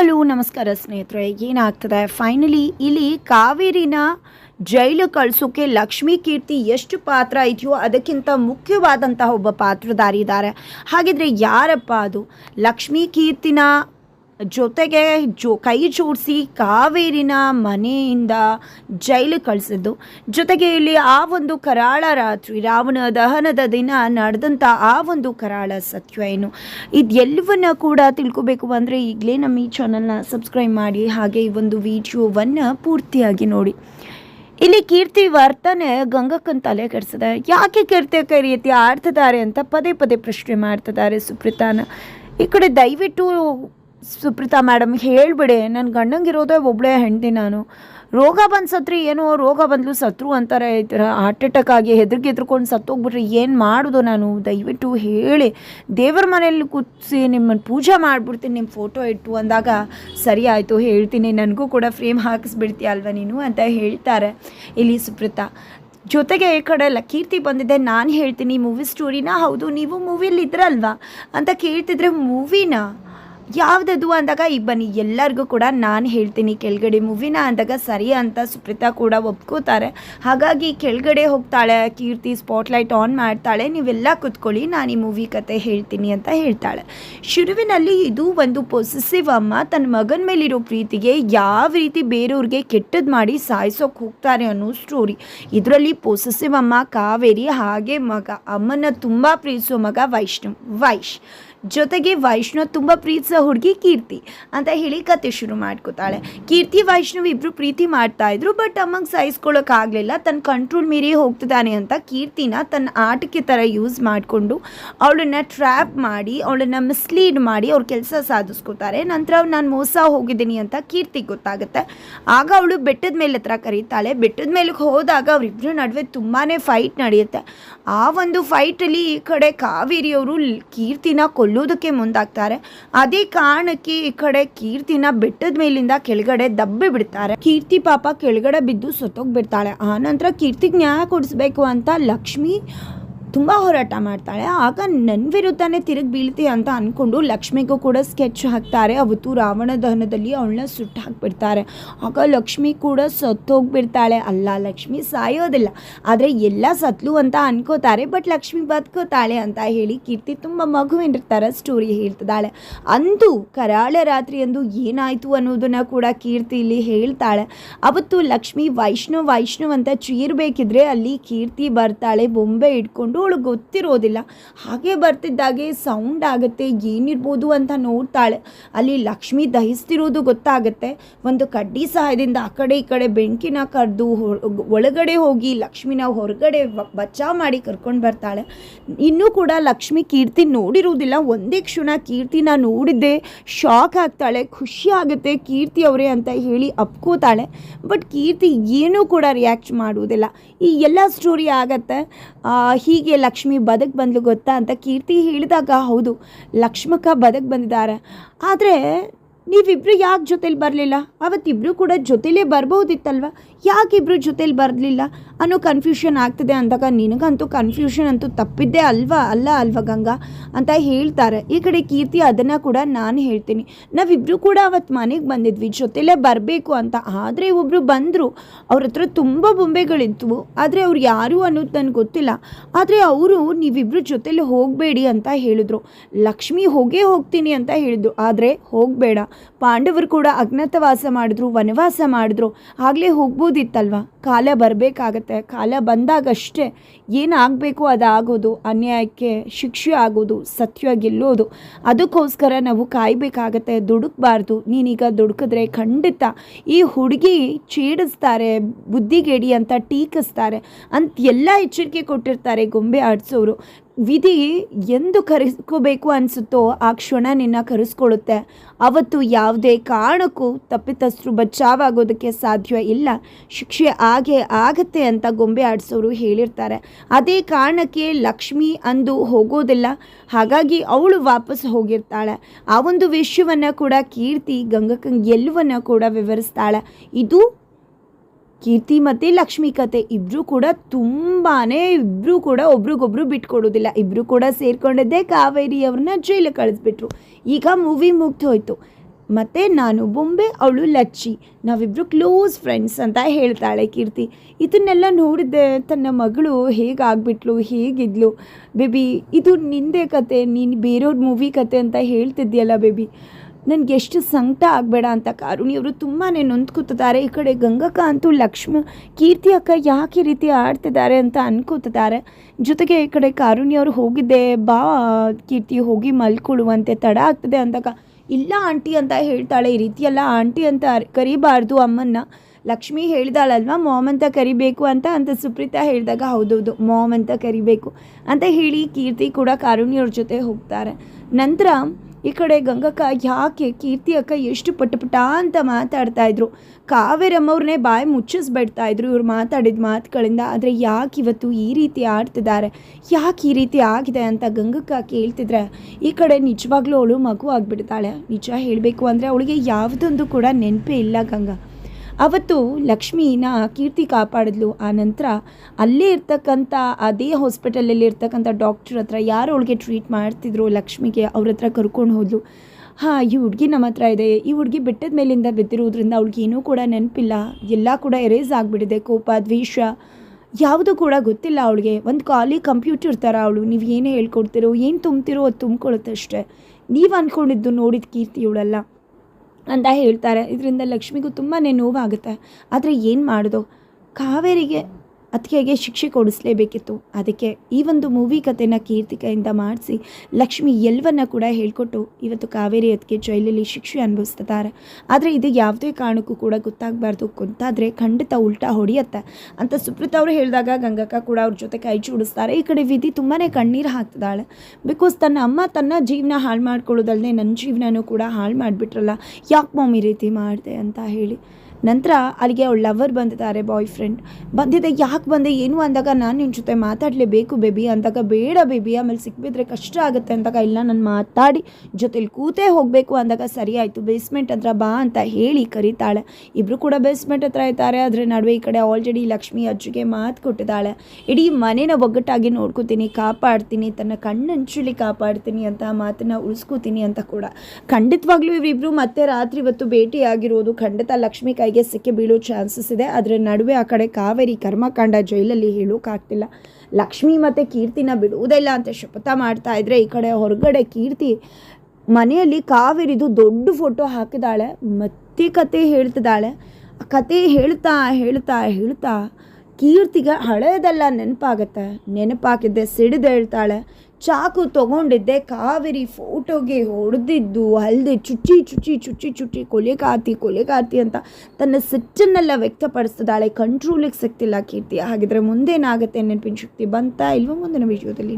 Hello, ನಮಸ್ಕಾರ ಸ್ನೇಹಿತರೆ. ಏನಾಗ್ತದೆ? ಫೈನಲಿ ಇಲ್ಲಿ ಕಾವೇರಿನ ಜೈಲು ಕಳಿಸೋಕೆ ಲಕ್ಷ್ಮೀ ಕೀರ್ತಿ ಎಷ್ಟು ಪಾತ್ರ ಇದೆಯೋ ಅದಕ್ಕಿಂತ ಮುಖ್ಯವಾದಂತಹ ಒಬ್ಬ ಪಾತ್ರಧಾರಿ ಇದ್ದಾರೆ. ಹಾಗಿದ್ರೆ ಯಾರಪ್ಪ ಅದು? ಲಕ್ಷ್ಮೀ ಕೀರ್ತಿನ ಜೊತೆಗೆ ಜೋ, ಕೈ ಜೋಡಿಸಿ ಕಾವೇರಿನ ಮನೆಯಿಂದ ಜೈಲು ಕಳಿಸಿದ್ದು. ಜೊತೆಗೆ ಇಲ್ಲಿ ಆ ಒಂದು ಕರಾಳ ರಾತ್ರಿ, ರಾವಣ ದಹನದ ದಿನ ನಡೆದಂಥ ಆ ಒಂದು ಕರಾಳ ಸತ್ಯ ಏನು? ಇದೆಲ್ಲವನ್ನ ಕೂಡ ತಿಳ್ಕೊಬೇಕು ಅಂದರೆ ಈಗಲೇ ನಮ್ಮ ಈ ಚಾನಲ್ನ ಸಬ್ಸ್ಕ್ರೈಬ್ ಮಾಡಿ, ಹಾಗೆ ಈ ಒಂದು ವಿಡಿಯೋವನ್ನು ಪೂರ್ತಿಯಾಗಿ ನೋಡಿ. ಇಲ್ಲಿ ಕೀರ್ತಿ ವರ್ತನೆ ಗಂಗಕ್ಕನ ತಲೆ ಕೆಡಿಸಿದೆ. ಯಾಕೆ ಕೀರ್ತಿ ರೀತಿ ಆಡ್ತಿದ್ದಾರೆ ಅಂತ ಪದೇ ಪದೇ ಪ್ರಶ್ನೆ ಮಾಡ್ತಿದ್ದಾರೆ ಸುಪ್ರೀತಾನ. ಈ ಕಡೆ ದಯವಿಟ್ಟು ಸುಪ್ರೀತಾ ಮೇಡಮ್ ಹೇಳಿಬಿಡಿ ನನ್ನ ಗಂಡಂಗಿರೋದೇ ಒಬ್ಬಳೇ ಹೆಂಡತಿ ನಾನು. ರೋಗ ಬಂದು ಸತ್ರಿ ಏನೋ, ರೋಗ ಬಂದಲು ಸತ್ರು ಅಂತಾರೆ. ಈ ಹಾರ್ಟ್ ಅಟ್ಯಾಕ್ ಆಗಿ ಹೆದರ್ಗೆ ಹೆದ್ರ್ಕೊಂಡು ಸತ್ತೋಗ್ಬಿಟ್ರೆ ಏನು ಮಾಡೋದು ನಾನು? ದಯವಿಟ್ಟು ಹೇಳಿ. ದೇವರ ಮನೆಯಲ್ಲಿ ಕೂತ್ಸಿ ನಿಮ್ಮನ್ನು ಪೂಜೆ ಮಾಡಿಬಿಡ್ತೀನಿ ನಿಮ್ಮ ಫೋಟೋ ಇಟ್ಟು ಅಂದಾಗ ಸರಿ ಆಯಿತು, ಹೇಳ್ತೀನಿ. ನನಗೂ ಕೂಡ ಫ್ರೇಮ್ ಹಾಕಿಸ್ಬಿಡ್ತೀಯ ಅಲ್ವಾ ನೀನು ಅಂತ ಹೇಳ್ತಾರೆ ಇಲ್ಲಿ ಸುಪ್ರೀತಾ. ಜೊತೆಗೆ ಈ ಕಡೆ ಎಲ್ಲ ಕೀರ್ತಿ ಬಂದಿದೆ, ನಾನು ಹೇಳ್ತೀನಿ ಮೂವಿ ಸ್ಟೋರಿನ ಹೌದು, ನೀವು ಮೂವಿಯಲ್ಲಿ ಇದ್ರಲ್ವಾ? ಅಂತ ಕೇಳ್ತಿದ್ರೆ ಮೂವಿನ ಯಾವುದದು ಅಂದಾಗ ಈಗ ಬನ್ನಿ, ಎಲ್ಲರಿಗೂ ಕೂಡ ನಾನು ಹೇಳ್ತೀನಿ, ಕೆಳಗಡೆ ಮೂವಿನ ಅಂದಾಗ ಸರಿ ಅಂತ ಸುಪ್ರೀತಾ ಕೂಡ ಒಪ್ಕೋತಾರೆ. ಹಾಗಾಗಿ ಕೆಳಗಡೆ ಹೋಗ್ತಾಳೆ, ಕೀರ್ತಿ ಸ್ಪಾಟ್ಲೈಟ್ ಆನ್ ಮಾಡ್ತಾಳೆ, ನೀವೆಲ್ಲ ಕುತ್ಕೊಳ್ಳಿ, ನಾನು ಈ ಮೂವಿ ಕತೆ ಹೇಳ್ತೀನಿ ಅಂತ ಹೇಳ್ತಾಳೆ. ಶುರುವಿನಲ್ಲಿ ಇದು ಒಂದು ಪೊಸೆಸಿವ್ ಅಮ್ಮ ತನ್ನ ಮಗನ ಮೇಲಿರೋ ಪ್ರೀತಿಗೆ ಯಾವ ರೀತಿ ಬೇರೆಯವ್ರಿಗೆ ಕೆಟ್ಟದ್ದು ಮಾಡಿ ಸಾಯಿಸೋಕೆ ಹೋಗ್ತಾರೆ ಅನ್ನೋ ಸ್ಟೋರಿ ಇದರಲ್ಲಿ ಪೊಸೆಸಿವ್ ಅಮ್ಮ ಕಾವೇರಿ, ಹಾಗೆ ಮಗ ಅಮ್ಮನ ತುಂಬ ಪ್ರೀತಿಸೋ ಮಗ ವೈಷ್ಣವ್ ವೈಶ್. ಜೊತೆಗೆ ವೈಷ್ಣವ್ ತುಂಬ ಪ್ರೀತಿಸೋ ಹುಡುಗಿ ಕೀರ್ತಿ ಅಂತ ಹೇಳಿ ಕತೆ ಶುರು ಮಾಡ್ಕೋತಾಳೆ. ಕೀರ್ತಿ, ವೈಷ್ಣವ್ ಇಬ್ರು ಪ್ರೀತಿ ಮಾಡ್ತಾ ಇದ್ರು ಬಟ್ ಅಮ್ಮಂಗೆ ಸಹಿಸ್ಕೊಳ್ಳೋಕ್ಕಾಗಲಿಲ್ಲ ತನ್ನ ಕಂಟ್ರೋಲ್ ಮೀರಿ ಹೋಗ್ತಿದ್ದಾನೆ ಅಂತ ಕೀರ್ತಿನ ತನ್ನ ಆಟಕ್ಕೆ ಥರ ಯೂಸ್ ಮಾಡಿಕೊಂಡು ಅವಳನ್ನ ಟ್ರ್ಯಾಪ್ ಮಾಡಿ, ಅವಳನ್ನ ಮಿಸ್ಲೀಡ್ ಮಾಡಿ ಅವ್ರ ಕೆಲಸ ಸಾಧಿಸ್ಕೋತಾರೆ. ನಂತರ ನಾನು ಮೋಸ ಹೋಗಿದ್ದೀನಿ ಅಂತ ಕೀರ್ತಿ ಗೊತ್ತಾಗುತ್ತೆ. ಆಗ ಅವಳು ಬೆಟ್ಟದ ಮೇಲೆ ಹತ್ರ ಕರೀತಾಳೆ. ಬೆಟ್ಟದ ಮೇಲೆ ಹೋದಾಗ ಅವರಿಬ್ಬರ ನಡುವೆ ತುಂಬಾ ಫೈಟ್ ನಡೆಯುತ್ತೆ. ಆ ಒಂದು ಫೈಟಲ್ಲಿ ಈ ಕಡೆ ಕಾವೇರಿಯವರು ಕೀರ್ತಿನ ಕೊಲ್ಲೋದಕ್ಕೆ ಮುಂದಾಗ್ತಾರೆ. ಅದೇ ಕಾರಣಕ್ಕೆ ಈ ಕಡೆ ಕೀರ್ತಿನ ಬೆಟ್ಟದ ಮೇಲಿಂದ ಕೆಳಗಡೆ ದಬ್ಬಿ ಬಿಡ್ತಾರೆ. ಕೀರ್ತಿ ಪಾಪ ಕೆಳಗಡೆ ಬಿದ್ದು ಸತ್ತೋಗ್ಬಿಡ್ತಾಳೆ. ಆ ನಂತರ ಕೀರ್ತಿಗೆ ನ್ಯಾಯ ಕೊಡಿಸ್ಬೇಕು ಅಂತ ಲಕ್ಷ್ಮಿ ತುಂಬ ಹೋರಾಟ ಮಾಡ್ತಾಳೆ. ಆಗ ನನ್ನ ವಿರುದ್ಧನೇ ತಿರುಗಿ ಬೀಳ್ತಿ ಅಂತ ಅಂದ್ಕೊಂಡು ಲಕ್ಷ್ಮಿಗೂ ಕೂಡ ಸ್ಕೆಚ್ ಹಾಕ್ತಾರೆ. ಅವತ್ತು ರಾವಣ ದಹನದಲ್ಲಿ ಅವಳನ್ನ ಸುಟ್ಟು ಹಾಕ್ಬಿಡ್ತಾರೆ. ಆಗ ಲಕ್ಷ್ಮಿ ಕೂಡ ಸತ್ತೋಗ್ಬಿಡ್ತಾಳೆ. ಅಲ್ಲ, ಲಕ್ಷ್ಮಿ ಸಾಯೋದಿಲ್ಲ. ಆದರೆ ಎಲ್ಲ ಸತ್ಲು ಅಂತ ಅನ್ಕೋತಾರೆ, ಬಟ್ ಲಕ್ಷ್ಮಿ ಬದುಕೋತಾಳೆ ಅಂತ ಹೇಳಿ ಕೀರ್ತಿ ತುಂಬ ಮಗುವಿನ ಥರ ಸ್ಟೋರಿ ಹೇಳ್ತಿದ್ದಾಳೆ. ಅಂದು ಕರಾಳ ರಾತ್ರಿ ರಾತ್ರಿಯಂದು ಏನಾಯಿತು ಅನ್ನೋದನ್ನು ಕೂಡ ಕೀರ್ತಿ ಇಲ್ಲಿ ಹೇಳ್ತಾಳೆ. ಅವತ್ತು ಲಕ್ಷ್ಮಿ ವೈಷ್ಣವ್ ವೈಷ್ಣವ್ ಅಂತ ಚೀರ್ಬೇಕಿದ್ರೆ ಅಲ್ಲಿ ಕೀರ್ತಿ ಬರ್ತಾಳೆ, ಬೊಂಬೆ ಇಟ್ಕೊಂಡು ಅವಳು ಗೊತ್ತಿರೋದಿಲ್ಲ. ಹಾಗೆ ಬರ್ತಿದ್ದಾಗೆ ಸೌಂಡ್ ಆಗುತ್ತೆ ಏನಿರ್ಬೋದು ಅಂತ ನೋಡ್ತಾಳೆ. ಅಲ್ಲಿ ಲಕ್ಷ್ಮಿ ದಹಿಸ್ತಿರೋದು ಗೊತ್ತಾಗುತ್ತೆ. ಒಂದು ಕಡ್ಡಿ ಸಹಾಯದಿಂದ ಆ ಕಡೆ ಈ ಕಡೆ ಬೆಂಕಿನ ಕರೆದು ಒಳಗಡೆ ಹೋಗಿ ಲಕ್ಷ್ಮಿನ ಹೊರಗಡೆ ಬಚಾವ್ ಮಾಡಿ ಕರ್ಕೊಂಡು ಬರ್ತಾಳೆ. ಇನ್ನೂ ಕೂಡ ಲಕ್ಷ್ಮಿ ಕೀರ್ತಿ ನೋಡಿರುವುದಿಲ್ಲ ಒಂದೇ ಕ್ಷಣ ಕೀರ್ತಿನ ನೋಡಿದ್ದೆ. ಶಾಕ್ ಆಗ್ತಾಳೆ. ಖುಷಿ ಆಗುತ್ತೆ ಕೀರ್ತಿ ಅವರೇ ಅಂತ ಹೇಳಿ ಅಪ್ಕೋತಾಳೆ. ಬಟ್ ಕೀರ್ತಿ ಏನೂ ಕೂಡ ರಿಯಾಕ್ಟ್ ಮಾಡುವುದಿಲ್ಲ. ಈ ಎಲ್ಲ ಸ್ಟೋರಿ ಆಗತ್ತೆ. ಆ, ಹೀಗೆ ಲಕ್ಷ್ಮಿ ಬದಕ್ ಬಂದ್ಲು ಗೊತ್ತಾ ಅಂತ ಕೀರ್ತಿ ಹೇಳಿದಾಗ ಹೌದು ಲಕ್ಷ್ಮಕ್ಕ ಬದಕ್ ಬಂದಿದ್ದಾರೆ. ಆದರೆ ನೀವಿಬ್ರು ಯಾಕೆ ಜೊತೇಲಿ ಬರಲಿಲ್ಲ? ಅವತ್ತಿಬ್ರು ಕೂಡ ಜೊತೆಲೇ ಬರ್ಬೋದಿತ್ತಲ್ವ ಯಾಕೆ ಇಬ್ರು ಜೊತೇಲಿ ಬರಲಿಲ್ಲ? ಅನ್ನೋ ಕನ್ಫ್ಯೂಷನ್ ಆಗ್ತಿದೆ ಅಂದಾಗ ನಿನಗಂತೂ ಕನ್ಫ್ಯೂಷನ್ ಅಂತೂ ತಪ್ಪಿದ್ದೇ ಅಲ್ವಾ? ಅಲ್ಲ ಅಲ್ವಾ ಗಂಗಾ? ಅಂತ ಹೇಳ್ತಾರೆ. ಈ ಕಡೆ ಕೀರ್ತಿ ಅದನ್ನು ಕೂಡ ನಾನು ಹೇಳ್ತೀನಿ. ನಾವಿಬ್ರು ಕೂಡ ಅವತ್ತು ಮನೆಗೆ ಬಂದಿದ್ವಿ. ಜೊತೆಲೇ ಬರಬೇಕು ಅಂತ. ಆದರೆ ಒಬ್ಬರು ಬಂದರು. ಅವ್ರ ಹತ್ರ ತುಂಬ ಬೊಂಬೆಗಳಿದ್ವು. ಆದರೆ ಅವ್ರು ಯಾರು ಅನ್ನೋದು ನನಗೆ ಗೊತ್ತಿಲ್ಲ. ಆದರೆ ಅವರು ನೀವಿಬ್ಬರು ಜೊತೆಲಿ ಹೋಗಬೇಡಿ ಅಂತ ಹೇಳಿದ್ರು. ಲಕ್ಷ್ಮಿ, ಹೋಗೇ ಹೋಗ್ತೀನಿ ಅಂತ ಹೇಳಿದ್ರು. ಆದರೆ ಹೋಗಬೇಡ. ಪಾಂಡವರು ಕೂಡ ಅಜ್ಞಾತವಾಸ ಮಾಡಿದ್ರು, ವನವಾಸ ಮಾಡಿದ್ರು. ಆಗಲೇ ಹೋಗ್ಬೋದಿತ್ತಲ್ವ? ಕಾಲ ಬರಬೇಕಾಗತ್ತೆ. ಕಾಲ ಬಂದಾಗಷ್ಟೇ ಏನಾಗಬೇಕು ಅದಾಗೋದು, ಅನ್ಯಾಯಕ್ಕೆ ಶಿಕ್ಷೆ ಆಗೋದು, ಸತ್ಯ ಗೆಲ್ಲೋದು. ಅದಕ್ಕೋಸ್ಕರ ನಾವು ಕಾಯಬೇಕಾಗತ್ತೆ. ದುಡುಕ್ಬಾರ್ದು. ನೀನೀಗ ದುಡುಕಿದ್ರೆ ಖಂಡಿತ ಈ ಹುಡುಗಿ ಚೇಡಿಸ್ತಾರೆ ಬುದ್ಧಿಗೇಡಿ ಅಂತ ಟೀಕಿಸ್ತಾರೆ. ಅಂತ ಎಲ್ಲ ಎಚ್ಚರಿಕೆ ಕೊಟ್ಟಿರ್ತಾರೆ ಗೊಂಬೆ ಆಡಿಸೋರು. ವಿಧಿ ಎಂದು ಕರೆಸ್ಕೋಬೇಕು ಅನಿಸುತ್ತೋ, ಆ ಕ್ಷಣ ನಿನ್ನ ಕರೆಸ್ಕೊಳ್ಳುತ್ತೆ. ಅವತ್ತು ಯಾವುದೇ ಕಾರಣಕ್ಕೂ ತಪ್ಪಿತಸ್ಥರು ಬಚಾವಾಗೋದಕ್ಕೆ ಸಾಧ್ಯ ಇಲ್ಲ. ಶಿಕ್ಷೆ ಆಗೇ ಆಗತ್ತೆ ಅಂತ ಗೊಂಬೆ ಆಡಿಸೋರು ಹೇಳಿರ್ತಾರೆ. ಅದೇ ಕಾರಣಕ್ಕೆ ಲಕ್ಷ್ಮಿ ಅಂದು ಹೋಗೋದಿಲ್ಲ. ಹಾಗಾಗಿ ಅವಳು ವಾಪಸ್ ಹೋಗಿರ್ತಾಳೆ. ಆ ಒಂದು ವಿಷಯವನ್ನು ಕೂಡ ಕೀರ್ತಿ ಗಂಗಕ್ಕಂಗೆ ಎಲ್ಲವನ್ನ ಕೂಡ ವಿವರಿಸ್ತಾಳೆ. ಇದು ಕೀರ್ತಿ ಮತ್ತು ಲಕ್ಷ್ಮಿ ಕತೆ. ಇಬ್ಬರು ಕೂಡ ತುಂಬಾ ಇಬ್ಬರು ಕೂಡ ಒಬ್ರಿಗೊಬ್ರು ಬಿಟ್ಕೊಡೋದಿಲ್ಲ. ಇಬ್ಬರು ಕೂಡ ಸೇರಿಕೊಂಡಿದ್ದೆ, ಕಾವೇರಿ ಅವ್ರನ್ನ ಜೈಲಿಗೆ ಕಳಿಸ್ಬಿಟ್ರು. ಈಗ ಮೂವಿ ಮುಗ್ದು ಹೋಯಿತು. ಮತ್ತು ನಾನು ಬೊಂಬೆ, ಅವಳು ಲಚ್ಚಿ. ನಾವಿಬ್ಬರು ಕ್ಲೋಸ್ ಫ್ರೆಂಡ್ಸ್ ಅಂತ ಹೇಳ್ತಾಳೆ ಕೀರ್ತಿ. ಇದನ್ನೆಲ್ಲ ನೋಡಿದ್ದೆ, ತನ್ನ ಮಗಳು ಹೇಗಾಗ್ಬಿಟ್ಲು, ಹೇಗಿದ್ಲು? ಬೇಬಿ, ಇದು ನಿಂದೇ ಕತೆ, ನೀನು ಬೇರೆಯವ್ರ ಮೂವಿ ಕತೆ ಅಂತ ಹೇಳ್ತಿದ್ಯಲ್ಲ ಬೇಬಿ. ನನಗೆ ಎಷ್ಟು ಸಂಕಟ ಆಗಬೇಡ ಅಂತ ಕಾರುಣಿಯವರು ತುಂಬಾ ನೊಂದ್ಕೋತಿದ್ದಾರೆ. ಈ ಕಡೆ ಗಂಗಕ್ಕ ಅಂತೂ ಲಕ್ಷ್ಮ, ಕೀರ್ತಿ ಅಕ್ಕ ಯಾಕೆ ರೀತಿ ಆಡ್ತಿದ್ದಾರೆ ಅಂತ ಅನ್ಕೋತಿದ್ದಾರೆ. ಜೊತೆಗೆ ಈ ಕಡೆ ಕಾರುಣಿಯವರು ಹೋಗಿದ್ದೆ, ಬಾ ಕೀರ್ತಿ ಹೋಗಿ ಮಲ್ಕೊಳ್ಳುವಂತೆ ತಡ ಆಗ್ತದೆ ಅಂದಾಗ ಇಲ್ಲ ಆಂಟಿ ಅಂತ ಹೇಳ್ತಾಳೆ, ಈ ರೀತಿಯೆಲ್ಲ ಆಂಟಿ ಅಂತ ಕರಿಬಾರ್ದು ಅಮ್ಮನ್ನ. ಲಕ್ಷ್ಮಿ ಹೇಳಿದಾಳಲ್ವಾ, ಮಾಮ್ ಅಂತ ಕರಿಬೇಕು ಅಂತ ಅಂತ ಸುಪ್ರೀತಾ ಹೇಳಿದಾಗ, ಹೌದೌದು, ಮಾಮ್ ಅಂತ ಕರಿಬೇಕು ಅಂತ ಹೇಳಿ ಕೀರ್ತಿ ಕೂಡ ಕಾರುಣಿಯವ್ರ ಜೊತೆ ಹೋಗ್ತಾರೆ. ನಂತರ ಈ ಕಡೆ ಗಂಗಕ್ಕ, ಯಾಕೆ ಕೀರ್ತಿ ಅಕ್ಕ ಎಷ್ಟು ಪಟಪಟ ಪಟ ಅಂತ ಮಾತಾಡ್ತಾ ಇದ್ರು. ಕಾವೇರಮ್ಮವ್ರನ್ನೇ ಬಾಯಿ ಮುಚ್ಚಿಸ್ಬಿಡ್ತಾ ಇದ್ರು ಇವ್ರು ಮಾತಾಡಿದ ಮಾತುಗಳಿಂದ. ಆದರೆ ಯಾಕೆ ಇವತ್ತು ಈ ರೀತಿ ಆಡ್ತಿದ್ದಾರೆ? ಯಾಕೆ ಈ ರೀತಿ ಆಗಿದೆ ಅಂತ ಗಂಗಕ್ಕ ಕೇಳ್ತಿದ್ರೆ, ಈ ಕಡೆ ನಿಜವಾಗ್ಲೂ ಅವಳು ಮಗು ಆಗಿಬಿಡ್ತಾಳೆ. ನಿಜ ಹೇಳಬೇಕು ಅಂದರೆ ಅವಳಿಗೆ ಯಾವುದೊಂದು ಕೂಡ ನೆನಪೇ ಇಲ್ಲ ಗಂಗಾ. ಅವತ್ತು ಲಕ್ಷ್ಮೀನ ಕೀರ್ತಿ ಕಾಪಾಡಿದ್ಲು. ಆ ನಂತರ ಅಲ್ಲೇ ಇರ್ತಕ್ಕಂಥ ಅದೇ ಹಾಸ್ಪಿಟಲಲ್ಲಿ ಇರ್ತಕ್ಕಂಥ ಡಾಕ್ಟ್ರ್ ಹತ್ರ ಯಾರು ಅವಳಿಗೆ ಟ್ರೀಟ್ ಮಾಡ್ತಿದ್ರು ಲಕ್ಷ್ಮಿಗೆ ಅವ್ರ ಹತ್ರ ಕರ್ಕೊಂಡು ಹೋದ್ಲು. ಹಾಂ, ಈ ಹುಡುಗಿ ನಮ್ಮ ಹತ್ರ ಇದೆ. ಈ ಹುಡುಗಿ ಬೆಟ್ಟದ ಮೇಲಿಂದ ಬಿದ್ದಿರೋದ್ರಿಂದ ಅವಳಿಗೆ ಏನೂ ಕೂಡ ನೆನಪಿಲ್ಲ. ಎಲ್ಲ ಕೂಡ ಎರೇಸ್ ಆಗಿಬಿಟ್ಟಿದೆ. ಕೋಪ, ದ್ವೇಷ ಯಾವುದೂ ಕೂಡ ಗೊತ್ತಿಲ್ಲ ಅವಳಿಗೆ. ಒಂದು ಖಾಲಿ ಕಂಪ್ಯೂಟರ್ ಥರ ಅವಳು. ನೀವು ಏನೇ ಹೇಳ್ಕೊಡ್ತಿರೋ, ಏನು ತುಂಬ್ತಿರೋ ಅದು ತುಂಬ್ಕೊಳ್ಳುತ್ತೆ ಅಷ್ಟೇ. ನೀವು ಅಂದ್ಕೊಂಡಿದ್ದು ನೋಡಿದ ಕೀರ್ತಿ ಇವಳಲ್ಲ. ಅಂತ ಹೇಳ್ತಾರೆ. ಇದರಿಂದ ಲಕ್ಷ್ಮಿಗೂ ತುಂಬಾ ನೋವಾಗುತ್ತೆ. ಆದರೆ ಏನು ಮಾಡೋದು? ಕಾವೇರಿಗೆ ಅತ್ತಿಗೆಗೆ ಶಿಕ್ಷೆ ಕೊಡಿಸ್ಲೇಬೇಕಿತ್ತು. ಅದಕ್ಕೆ ಈ ಒಂದು ಮೂವಿ ಕಥೆನ ಕೀರ್ತಿಕೆಯಿಂದ ಮಾಡಿಸಿ ಲಕ್ಷ್ಮಿ ಎಲ್ಲವನ್ನ ಕೂಡ ಹೇಳ್ಕೊಟ್ಟು ಇವತ್ತು ಕಾವೇರಿ ಅದಕ್ಕೆ ಜೈಲಲ್ಲಿ ಶಿಕ್ಷೆ ಅನುಭವಿಸ್ತಿದ್ದಾರೆ. ಆದರೆ ಇದು ಯಾವುದೇ ಕಾರಣಕ್ಕೂ ಕೂಡ ಗೊತ್ತಾಗಬಾರ್ದು. ಗೊತ್ತಾದರೆ ಖಂಡಿತ ಉಲ್ಟಾ ಹೊಡೆಯುತ್ತೆ ಅಂತ ಸುಪ್ರೀತ್ ಅವರು ಹೇಳಿದಾಗ ಗಂಗಕ್ಕ ಕೂಡ ಅವ್ರ ಜೊತೆ ಕೈ ಜೋಡಿಸ್ತಾರೆ. ಈ ಕಡೆ ವಿಧಿ ತುಂಬಾ ಕಣ್ಣೀರು ಹಾಕ್ತಿದ್ದಾಳೆ. ಬಿಕಾಸ್ ತನ್ನ ಅಮ್ಮ ತನ್ನ ಜೀವನ ಹಾಳು ಮಾಡ್ಕೊಳ್ಳೋದಲ್ಲದೆ ನನ್ನ ಜೀವನನೂ ಕೂಡ ಹಾಳು ಮಾಡಿಬಿಟ್ರಲ್ಲ, ಯಾಕೆ ಮಮ್ಮಿ ರೀತಿ ಮಾಡಿದೆ ಅಂತ ಹೇಳಿ. ನಂತರ ಅಲ್ಲಿಗೆ ಅವಳು ಲವರ್ ಬಂದಿದ್ದಾರೆ ಬಾಯ್ ಫ್ರೆಂಡ್ ಬಂದಿದ್ದೆ ಯಾಕೆ ಬಂದೆ, ಏನು ಅಂದಾಗ ನಾನು ನಿನ್ನ ಜೊತೆ ಮಾತಾಡಲೇಬೇಕು ಬೇಬಿ ಅಂದಾಗ, ಬೇಡ ಬೇಬಿ ಆಮೇಲೆ ಸಿಕ್ಬಿದ್ರೆ ಕಷ್ಟ ಆಗುತ್ತೆ ಅಂದಾಗ ಇಲ್ಲ ನಾನು ಮಾತಾಡಿ ಜೊತೆಲಿ ಕೂತೇ ಹೋಗಬೇಕು ಅಂದಾಗ ಸರಿ ಆಯಿತು ಬೇಸ್ಮೆಂಟ್ ಹತ್ರ ಬಾ ಅಂತ ಹೇಳಿ ಕರೀತಾಳೆ. ಇಬ್ಬರು ಕೂಡ ಬೇಸ್ಮೆಂಟ್ ಹತ್ರ ಇದ್ದಾರೆ, ಆದರೆ ನಡುವೆ ಈ ಕಡೆ ಆಲ್ರೆಡಿ ಲಕ್ಷ್ಮಿ ಅಜ್ಜಿಗೆ ಮಾತು ಕೊಟ್ಟಿದ್ದಾಳೆ. ಇಡೀ ಮನೇನ ಒಗ್ಗಟ್ಟಾಗಿ ನೋಡ್ಕೋತೀನಿ, ಕಾಪಾಡ್ತೀನಿ, ತನ್ನ ಕಣ್ಣಂಚುಲಿ ಕಾಪಾಡ್ತೀನಿ ಅಂತ ಮಾತನ್ನು ಉಳಿಸ್ಕೋತೀನಿ ಅಂತ ಕೂಡ. ಖಂಡಿತವಾಗ್ಲೂ ಇವರಿಬ್ಬರು ಮತ್ತೆ ರಾತ್ರಿ ಇವತ್ತು ಭೇಟಿಯಾಗಿರೋದು ಖಂಡಿತ ಲಕ್ಷ್ಮಿ ಕೈಗೆ ಸಿಕ್ಕಿ ಬೀಳೋ ಚಾನ್ಸಸ್ ಇದೆ. ಅದರ ನಡುವೆ ಆ ಕಡೆ ಕಾವೇರಿ ಕರ್ಮಕಾಂಡ ಜೈಲಲ್ಲಿ ಹೇಳೋಕ್ಕಾಗ್ತಿಲ್ಲ ಲಕ್ಷ್ಮಿ ಮತ್ತು ಕೀರ್ತಿನ ಬಿಡುವುದಿಲ್ಲ ಅಂತ ಶಪಥ ಮಾಡ್ತಾ ಇದ್ದರೆ ಈ ಕಡೆ ಹೊರಗಡೆ ಕೀರ್ತಿ ಮನೆಯಲ್ಲಿ ಕಾವೇರಿದು ದೊಡ್ಡ ಫೋಟೋ ಹಾಕಿದಾಳೆ. ಮತ್ತೆ ಕತೆ ಹೇಳ್ತಿದ್ದಾಳೆ. ಆ ಕತೆ ಹೇಳ್ತಾ ಹೇಳ್ತಾ ಹೇಳ್ತಾ ಕೀರ್ತಿಗೆ ಹಳೆಯದೆಲ್ಲ ನೆನಪಾಗತ್ತೆ. ನೆನಪಾಕಿದ್ದೆ ಸಿಡಿದು ಹೇಳ್ತಾಳೆ. ಚಾಕು ತೊಗೊಂಡಿದ್ದೆ, ಕಾವೇರಿ ಫೋಟೋಗೆ ಹೊಡೆದಿದ್ದು ಅಲ್ಲದೆ ಚುಚ್ಚಿ ಚುಚ್ಚಿ ಚುಚ್ಚಿ ಚುಚ್ಚಿ ಕೊಲೆಗಾತಿ ಕೊಲೆಗಾತಿ ಅಂತ ತನ್ನ ಸಿಟ್ಟನ್ನೆಲ್ಲ ವ್ಯಕ್ತಪಡಿಸ್ತಿದ್ದಾಳೆ. ಕಂಟ್ರೋಲಿಗೆ ಸಿಕ್ತಿಲ್ಲ ಕೀರ್ತಿ. ಹಾಗಿದ್ರೆ ಮುಂದೇನಾಗುತ್ತೆ? ನೆನಪಿನ ಶಕ್ತಿ ಬಂತಾ ಇಲ್ವೋ ಮುಂದಿನ ವಿಡಿಯೋದಲ್ಲಿ